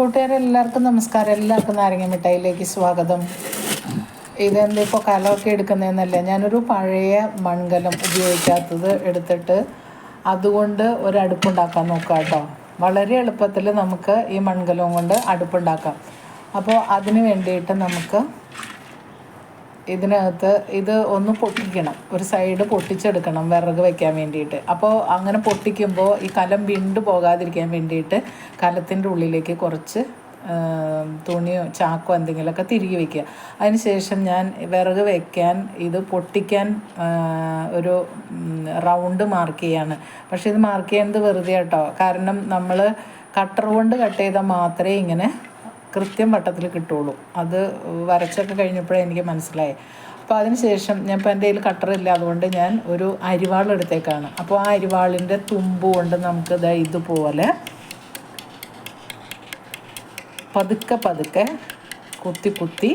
കൂട്ടുകാരെല്ലാവർക്കും നമസ്കാരം. എല്ലാവർക്കും നാരങ്ങ മിഠായിലേക്ക് സ്വാഗതം. ഇതെന്താ ഇപ്പോൾ കലമൊക്കെ എടുക്കുന്നതെന്നല്ല? ഞാനൊരു പഴയ മൺകലം ഉപയോഗിക്കാത്തത് എടുത്തിട്ട് അതുകൊണ്ട് ഒരു അടുപ്പുണ്ടാക്കാൻ നോക്കുക കേട്ടോ. വളരെ എളുപ്പത്തിൽ നമുക്ക് ഈ മൺകലം കൊണ്ട് അടുപ്പുണ്ടാക്കാം. അപ്പോൾ അതിന് വേണ്ടിയിട്ട് നമുക്ക് ഇതിനകത്ത് ഇത് ഒന്ന് പൊട്ടിക്കണം. ഒരു സൈഡ് പൊട്ടിച്ചെടുക്കണം വിറക് വെക്കാൻ വേണ്ടിയിട്ട്. അപ്പോൾ അങ്ങനെ പൊട്ടിക്കുമ്പോൾ ഈ കലം വിണ്ടു പോകാതിരിക്കാൻ വേണ്ടിയിട്ട് കലത്തിന്റെ ഉള്ളിലേക്ക് കുറച്ച് തുണിയോ ചാക്കോ എന്തെങ്കിലുമൊക്കെ തിരികെ വയ്ക്കുക അതിനുശേഷം ഞാൻ വിറക് വയ്ക്കാൻ ഇത് പൊട്ടിക്കാൻ ഒരു റൗണ്ട് മാർക്ക് ചെയ്യാണ്. പക്ഷേ ഇത് മാർക്ക് ചെയ്യുന്നത് വെറുതെ കേട്ടോ കാരണം നമ്മൾ കട്ടർ കൊണ്ട് കട്ട് ചെയ്താൽ മാത്രമേ ഇങ്ങനെ കൃത്യം വട്ടത്തിൽ കിട്ടുള്ളൂ. അത് വരച്ചൊക്കെ കഴിഞ്ഞപ്പോഴേ എനിക്ക് മനസ്സിലായി അപ്പോൾ അതിന് ശേഷം ഞാൻ ഇപ്പോൾ എന്റെ കയ്യിൽ കട്ടറില്ല അതുകൊണ്ട് ഞാൻ ഒരു അരിവാൾ എടുത്തേക്കാണ്. അപ്പോൾ ആ അരിവാളിന്റെ തുമ്പ് കൊണ്ട് നമുക്ക് ദാ ഇതുപോലെ പതുക്കെ പതുക്കെ കുത്തി കുത്തി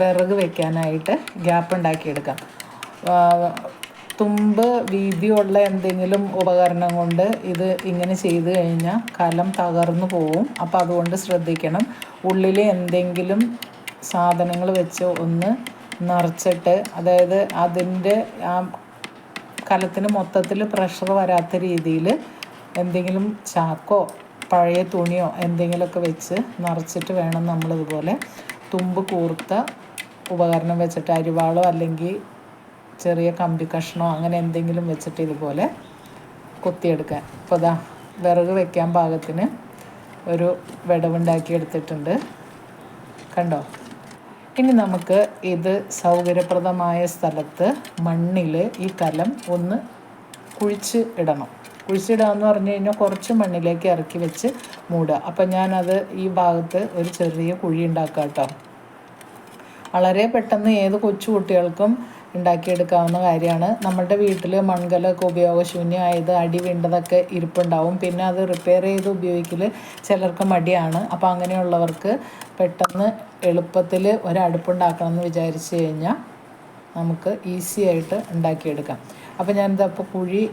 വിറക് വെക്കാനായിട്ട് ഗ്യാപ്പ് ഉണ്ടാക്കിയെടുക്കാം. തുമ്പ് വീതിയുള്ള എന്തെങ്കിലും ഉപകരണം കൊണ്ട് ഇത് ഇങ്ങനെ ചെയ്ത് കഴിഞ്ഞാൽ കലം തകർന്നു പോവും. അപ്പോൾ അതുകൊണ്ട് ശ്രദ്ധിക്കണം. ഉള്ളിൽ എന്തെങ്കിലും സാധനങ്ങൾ വെച്ച് ഒന്ന് നിറച്ചിട്ട് അതായത് അതിന്റെ ആ കലത്തിന് മൊത്തത്തിൽ പ്രഷർ വരാത്ത രീതിയിൽ എന്തെങ്കിലും ചാക്കോ പഴയ തുണിയോ എന്തെങ്കിലുമൊക്കെ വെച്ച് നിറച്ചിട്ട് വേണം നമ്മളിതുപോലെ തുമ്പ് കൂർത്ത ഉപകരണം വെച്ചിട്ട് അരിവാളോ അല്ലെങ്കിൽ ചെറിയ കമ്പി കഷ്ണോ അങ്ങനെ എന്തെങ്കിലും വെച്ചിട്ട് ഇതുപോലെ കൊത്തിയെടുക്കാൻ. അപ്പോൾ ദാ വിറക് വെക്കാൻ പാകത്തിന് ഒരു വിടവുണ്ടാക്കി എടുത്തിട്ടുണ്ട്. കണ്ടോ? ഇനി നമുക്ക് ഇത് സൗകര്യപ്രദമായ സ്ഥലത്ത് മണ്ണിൽ ഈ കലം ഒന്ന് കുഴിച്ച് ഇടണം. കുഴിച്ചിടുക എന്ന് പറഞ്ഞു കഴിഞ്ഞാൽ കുറച്ച് മണ്ണിലേക്ക് ഇറക്കി വെച്ച് മൂടുക. അപ്പം ഞാനത് ഈ ഭാഗത്ത് ഒരു ചെറിയ കുഴി ഉണ്ടാക്കാം കേട്ടോ. വളരെ പെട്ടെന്ന് ഏത് കൊച്ചു കുട്ടികൾക്കും ഉണ്ടാക്കിയെടുക്കാവുന്ന കാര്യമാണ്. നമ്മുടെ വീട്ടിൽ മൺകലമൊക്കെ ഉപയോഗശൂന്യമായത് അടി വീണ്ടതൊക്കെ ഇരിപ്പുണ്ടാവും. പിന്നെ അത് റിപ്പയർ ചെയ്ത് ഉപയോഗിക്കൽ ചിലർക്ക് മടിയാണ്. അപ്പോൾ അങ്ങനെയുള്ളവർക്ക് പെട്ടെന്ന് എളുപ്പത്തിൽ ഒരടുപ്പുണ്ടാക്കണം എന്ന് വിചാരിച്ചു കഴിഞ്ഞാൽ നമുക്ക് ഈസി ആയിട്ട് ഉണ്ടാക്കിയെടുക്കാം. അപ്പോൾ ഞാനിതാ ഇപ്പോൾ കുഴി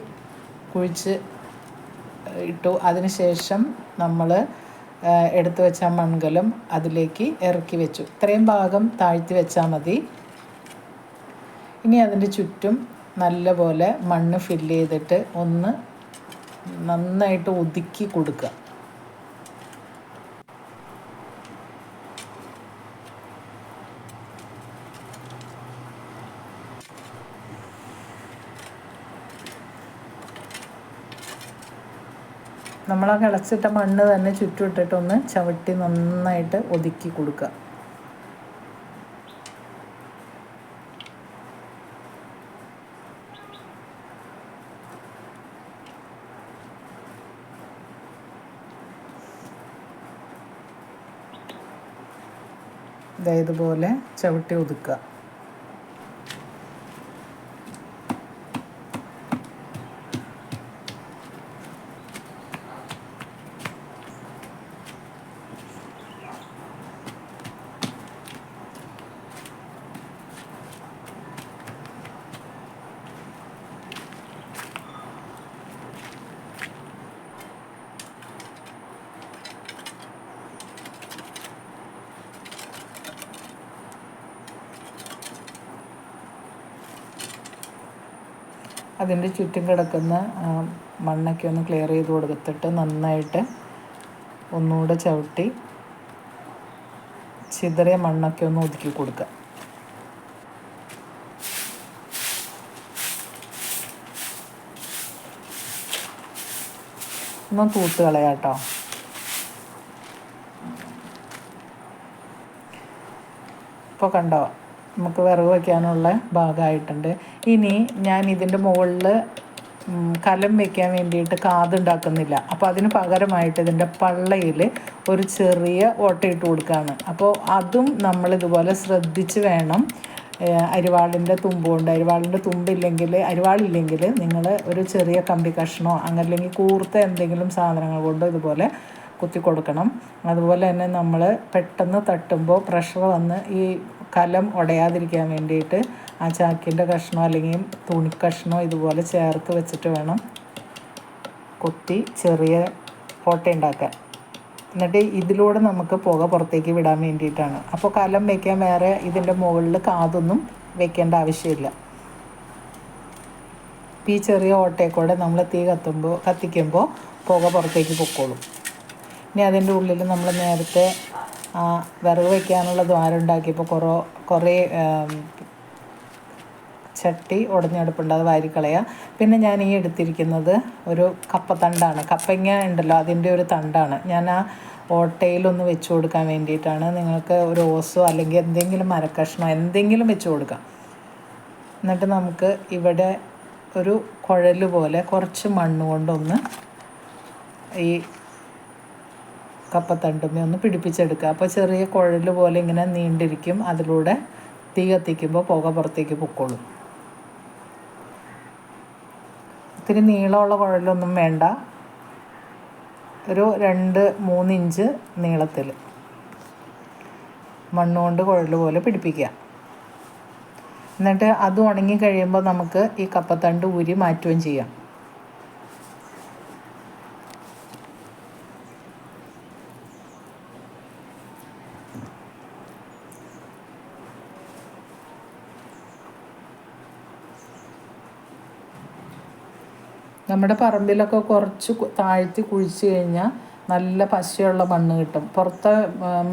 കുഴിച്ച് ഇട്ടു. അതിനുശേഷം നമ്മൾ എടുത്തു വെച്ച മൺകലം അതിലേക്ക് ഇറക്കി വെച്ചു. ഇത്രയും ഭാഗം താഴ്ത്തി വെച്ചാൽ മതി. ഇനി അതിന്റെ ചുറ്റും നല്ലപോലെ മണ്ണ് ഫില്ല് ചെയ്തിട്ട് ഒന്ന് നന്നായിട്ട് ഒതുക്കി കൊടുക്കുക. നമ്മൾ ആ കിളച്ചിട്ട മണ്ണ് തന്നെ ചുറ്റുമിട്ടിട്ട് ഒന്ന് ചവിട്ടി നന്നായിട്ട് ഒതുക്കി കൊടുക്കുക. ദേ ഇതുപോലെ ചവിട്ടി ഒതുക്കുക. അതിന്റെ ചുറ്റും കിടക്കുന്ന മണ്ണൊക്കെ ഒന്ന് ക്ലിയർ ചെയ്ത് കൊടുത്തിട്ട് നന്നായിട്ട് ഒന്നുകൂടെ ചവിട്ടി ചിതറിയ മണ്ണൊക്കെ ഒന്ന് ഒതുക്കി കൊടുക്കുക. ഒന്ന് തൂത്ത് കളയാം കേട്ടോ. ഇപ്പോൾ കണ്ടോ നമുക്ക് വിറക് വയ്ക്കാനുള്ള ഭാഗമായിട്ടുണ്ട്. ഇനി ഞാൻ ഇതിന്റെ മുകളിൽ കലം വെക്കാൻ വേണ്ടിയിട്ട് കാതുണ്ടാക്കുന്നില്ല. അപ്പോൾ അതിന് പകരമായിട്ട് ഇതിന്റെ പള്ളയിൽ ഒരു ചെറിയ ഓട്ടയിട്ട് കൊടുക്കുകയാണ് അപ്പോൾ അതും നമ്മളിതുപോലെ ശ്രദ്ധിച്ച് വേണം അരിവാളിന്റെ തുമ്പ് കൊണ്ട്. അരിവാളിന്റെ തുമ്പില്ലെങ്കിൽ അരിവാളില്ലെങ്കിൽ നിങ്ങൾ ഒരു ചെറിയ കമ്പി കഷ്ണമോ അങ്ങല്ലെങ്കിൽ കൂർത്ത എന്തെങ്കിലും സാധനങ്ങൾ കൊണ്ട് ഇതുപോലെ കുത്തി കൊടുക്കണം. അതുപോലെ തന്നെ നമ്മൾ പെട്ടെന്ന് തട്ടുമ്പോൾ പ്രഷർ വന്ന് ഈ കലം ഉടയാതിരിക്കാൻ വേണ്ടിയിട്ട് ആ ചാക്കിന്റെ കഷ്ണമോ അല്ലെങ്കിൽ തുണി കഷ്ണമോ ഇതുപോലെ ചേർത്ത് വെച്ചിട്ട് വേണം കൊത്തി ചെറിയ ഓട്ട ഉണ്ടാക്കാൻ. എന്നിട്ട് ഇതിലൂടെ നമുക്ക് പുക പുറത്തേക്ക് വിടാൻ വേണ്ടിയിട്ടാണ്. അപ്പോൾ കലം വയ്ക്കാൻ വേറെ ഇതിന്റെ മുകളിൽ കാതൊന്നും വെക്കേണ്ട ആവശ്യമില്ല. ഈ ചെറിയ ഓട്ടയെക്കൂടെ കൂടെ നമ്മൾ തീ കത്തുമ്പോൾ കത്തിക്കുമ്പോൾ പുക പുറത്തേക്ക് പൊക്കോളും. ഇനി അതിന്റെ ഉള്ളിൽ നമ്മൾ നേരത്തെ വിറക് വയ്ക്കാനുള്ള ദ്വാരം ഉണ്ടാക്കിയപ്പോൾ കുറേ കുറേ ചട്ടി ഉടഞ്ഞെടുപ്പുണ്ട് അത് വാരിക്കളയുക. പിന്നെ ഞാൻ ഈ എടുത്തിരിക്കുന്നത് ഒരു കപ്പത്തണ്ടാണ്. കപ്പങ്ങ ഉണ്ടല്ലോ അതിന്റെ ഒരു തണ്ടാണ്. ഞാൻ ആ ഓട്ടയിലൊന്ന് വെച്ച് കൊടുക്കാൻ വേണ്ടിയിട്ടാണ്. നിങ്ങൾക്ക് ഒരു ഓസോ അല്ലെങ്കിൽ എന്തെങ്കിലും മരക്കഷ്ണോ എന്തെങ്കിലും വെച്ച് കൊടുക്കാം. എന്നിട്ട് നമുക്ക് ഇവിടെ ഒരു കുഴൽ പോലെ കുറച്ച് മണ്ണ് കൊണ്ടൊന്ന് ഈ കപ്പത്തണ്ടുമ്മ ഒന്ന് പിടിപ്പിച്ചെടുക്കുക. അപ്പോൾ ചെറിയ കുഴൽ പോലെ ഇങ്ങനെ നീണ്ടിരിക്കും. അതിലൂടെ തീ കത്തിക്കുമ്പോൾ പുക പുറത്തേക്ക് പൊക്കോളും. ഒത്തിരി നീളമുള്ള കുഴലൊന്നും വേണ്ട. ഒരു രണ്ട് മൂന്നിഞ്ച് നീളത്തിൽ. മണ്ണുകൊണ്ട് കുഴൽ പോലെ പിടിപ്പിക്കുക. എന്നിട്ട് അത് ഉണങ്ങി കഴിയുമ്പോൾ നമുക്ക് ഈ കപ്പത്തണ്ട് ഊരി മാറ്റുകയും ചെയ്യാം. നമ്മുടെ പറമ്പിലൊക്കെ കുറച്ച് താഴ്ത്തി കുഴിച്ച് കഴിഞ്ഞാൽ നല്ല പശയുള്ള മണ്ണ് കിട്ടും. പുറത്തെ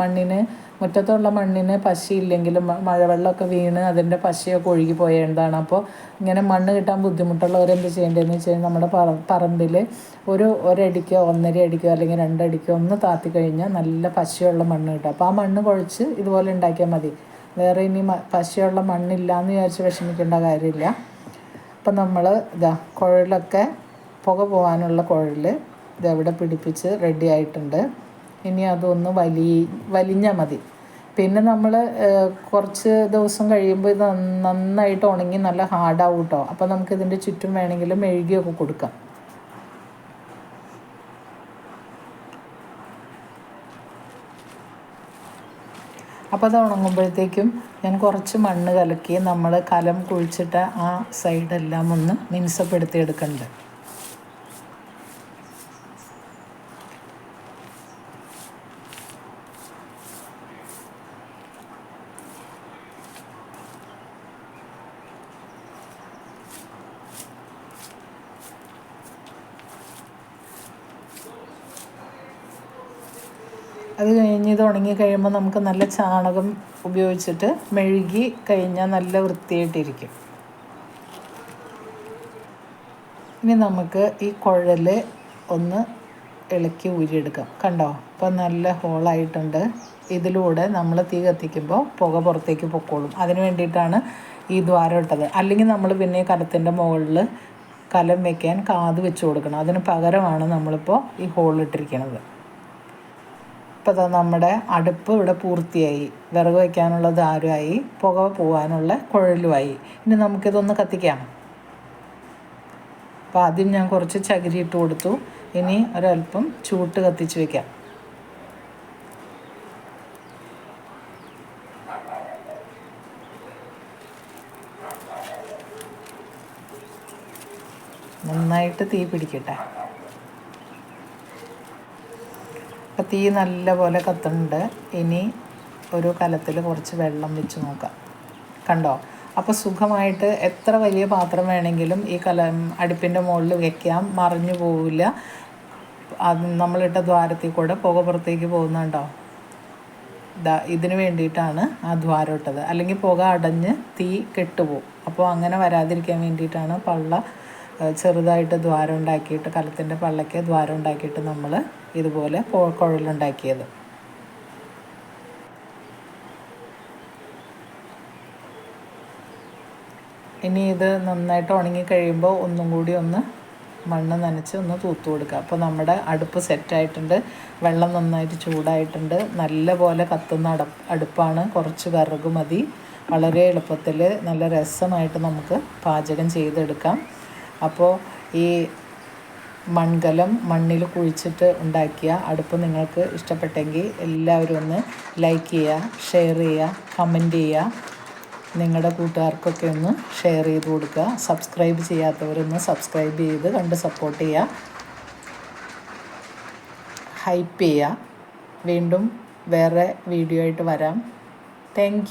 മണ്ണിന് മുറ്റത്തുള്ള മണ്ണിന് പശയില്ലെങ്കിലും മഴവെള്ളമൊക്കെ വീണ് അതിന്റെ പശയൊക്കെ ഒഴുകി പോയതാണ് അപ്പോൾ ഇങ്ങനെ മണ്ണ് കിട്ടാൻ ബുദ്ധിമുട്ടുള്ളവരെന്ത് ചെയ്യേണ്ടതെന്ന് വെച്ച് കഴിഞ്ഞാൽ നമ്മുടെ പറ പറമ്പിൽ ഒരു ഒരടിക്കോ ഒന്നര അടിക്കോ അല്ലെങ്കിൽ രണ്ടടിക്കോ ഒന്ന് താത്തി കഴിഞ്ഞാൽ നല്ല പശയുള്ള മണ്ണ് കിട്ടും. അപ്പോൾ ആ മണ്ണ് കുഴച്ച് ഇതുപോലെ ഉണ്ടാക്കിയാൽ മതി. വേറെ ഇനി പശയുള്ള മണ്ണില്ല എന്ന് വിചാരിച്ച് വിഷമിക്കേണ്ട കാര്യമില്ല. അപ്പം നമ്മൾ ഇതാ കുഴലൊക്കെ പുക പോകാനുള്ള കുഴൽ ഇതെവിടെ പിടിപ്പിച്ച് റെഡി ആയിട്ടുണ്ട്. ഇനി അതൊന്ന് വലി വലിഞ്ഞാൽ മതി. പിന്നെ നമ്മൾ കുറച്ച് ദിവസം കഴിയുമ്പോൾ ഇത് നന്നായിട്ട് ഉണങ്ങി നല്ല ഹാർഡാവും കേട്ടോ അപ്പോൾ നമുക്കിതിന്റെ ചുറ്റും വേണമെങ്കിൽ മെഴുകിയൊക്കെ കൊടുക്കാം. അപ്പോൾ അത് ഉണങ്ങുമ്പോഴത്തേക്കും ഞാൻ കുറച്ച് മണ്ണ് കലക്കി നമ്മൾ കലം കുഴിച്ചിട്ട ആ സൈഡെല്ലാം ഒന്ന് മിനുസപ്പെടുത്തി എടുക്കുന്നുണ്ട് അത് കഴിഞ്ഞ് ഇത് ഉണങ്ങി കഴിയുമ്പോൾ നമുക്ക് നല്ല ചാണകം ഉപയോഗിച്ചിട്ട് മെഴുകി കഴിഞ്ഞാൽ നല്ല വൃത്തിയായിട്ടിരിക്കും. ഇനി നമുക്ക് ഈ കുഴൽ ഒന്ന് ഇളക്കി ഊരിയെടുക്കാം. കണ്ടോ? ഇപ്പം നല്ല ഹോളായിട്ടുണ്ട് ഇതിലൂടെ നമ്മൾ തീ കത്തിക്കുമ്പോൾ പുക പുറത്തേക്ക് പൊക്കോളും. അതിന് വേണ്ടിയിട്ടാണ് ഈ ദ്വാരം ഇട്ടത്. അല്ലെങ്കിൽ നമ്മൾ പിന്നെ കലത്തിന്റെ മുകളിൽ കലം വെക്കാൻ കാത് വെച്ച് കൊടുക്കണം. അതിന് പകരമാണ് നമ്മളിപ്പോൾ ഈ ഹോൾ ഇട്ടിരിക്കുന്നത് ഇപ്പോൾ നമ്മുടെ അടുപ്പ് ഇവിടെ പൂർത്തിയായി. വിറക് വയ്ക്കാനുള്ള ദാരമായി പുക പോകാനുള്ള കുഴലുമായി. ഇനി നമുക്കിതൊന്ന് കത്തിക്കാം. അപ്പോൾ ആദ്യം ഞാൻ കുറച്ച് ചകിരി ഇട്ട് കൊടുത്തു. ഇനി ഒരല്പം ചൂട്ട് കത്തിച്ച് വെക്കാം. നന്നായിട്ട് തീ പിടിക്കട്ടെ അപ്പം തീ നല്ലപോലെ കത്തുന്നുണ്ട്. ഇനി ഒരു കലത്തിൽ കുറച്ച് വെള്ളം വെച്ച് നോക്കാം. കണ്ടോ? അപ്പോൾ സുഖമായിട്ട് എത്ര വലിയ പാത്രം വേണമെങ്കിലും ഈ കല അടുപ്പിന്റെ മുകളിൽ വെക്കാം. മറിഞ്ഞു പോവില്ല. അത് നമ്മളിട്ട ദ്വാരത്തിൽ കൂടെ പുക പുറത്തേക്ക് പോകുന്നുണ്ടോ ഇതിന് വേണ്ടിയിട്ടാണ് ആ ദ്വാരം ഇട്ടത്. അല്ലെങ്കിൽ പുക അടഞ്ഞ് തീ കെട്ടുപോകും അപ്പോൾ അങ്ങനെ വരാതിരിക്കാൻ വേണ്ടിയിട്ടാണ് പള്ള ചെറുതായിട്ട് ദ്വാരം ഉണ്ടാക്കിയിട്ട് കലത്തിന്റെ പള്ളയ്ക്ക് ദ്വാരം ഉണ്ടാക്കിയിട്ട് നമ്മൾ ഇതുപോലെ കുഴലുണ്ടാക്കിയത്. ഇനി ഇത് നന്നായിട്ട് ഉണങ്ങി കഴിയുമ്പോൾ ഒന്നും കൂടി ഒന്ന് മണ്ണ് നനച്ച് ഒന്ന് തൂത്ത് കൊടുക്കുക. അപ്പോൾ നമ്മുടെ അടുപ്പ് സെറ്റായിട്ടുണ്ട് വെള്ളം നന്നായിട്ട് ചൂടായിട്ടുണ്ട്. നല്ല പോലെ കത്തുന്ന അട അടുപ്പാണ്. കുറച്ച് വിറക് മതി. വളരെ എളുപ്പത്തിൽ നല്ല രസമായിട്ട് നമുക്ക് പാചകം ചെയ്തെടുക്കാം. അപ്പോൾ ഈ മൺകലം മണ്ണിൽ കുഴിച്ചിട്ട് ഉണ്ടാക്കിയ അടുപ്പ് നിങ്ങൾക്ക് ഇഷ്ടപ്പെട്ടെങ്കിൽ എല്ലാവരും ഒന്ന് ലൈക്ക് ചെയ്യുക ഷെയർ ചെയ്യുക കമന്റ് ചെയ്യുക. നിങ്ങളുടെ കൂട്ടുകാർക്കൊക്കെ ഒന്ന് ഷെയർ ചെയ്ത് കൊടുക്കുക. സബ്സ്ക്രൈബ് ചെയ്യാത്തവരൊന്ന് സബ്സ്ക്രൈബ് ചെയ്ത് കണ്ട് സപ്പോർട്ട് ചെയ്യുക. ഹൈപ്പ് ചെയ്യുക. വീണ്ടും വേറെ വീഡിയോ ആയിട്ട് വരാം. താങ്ക്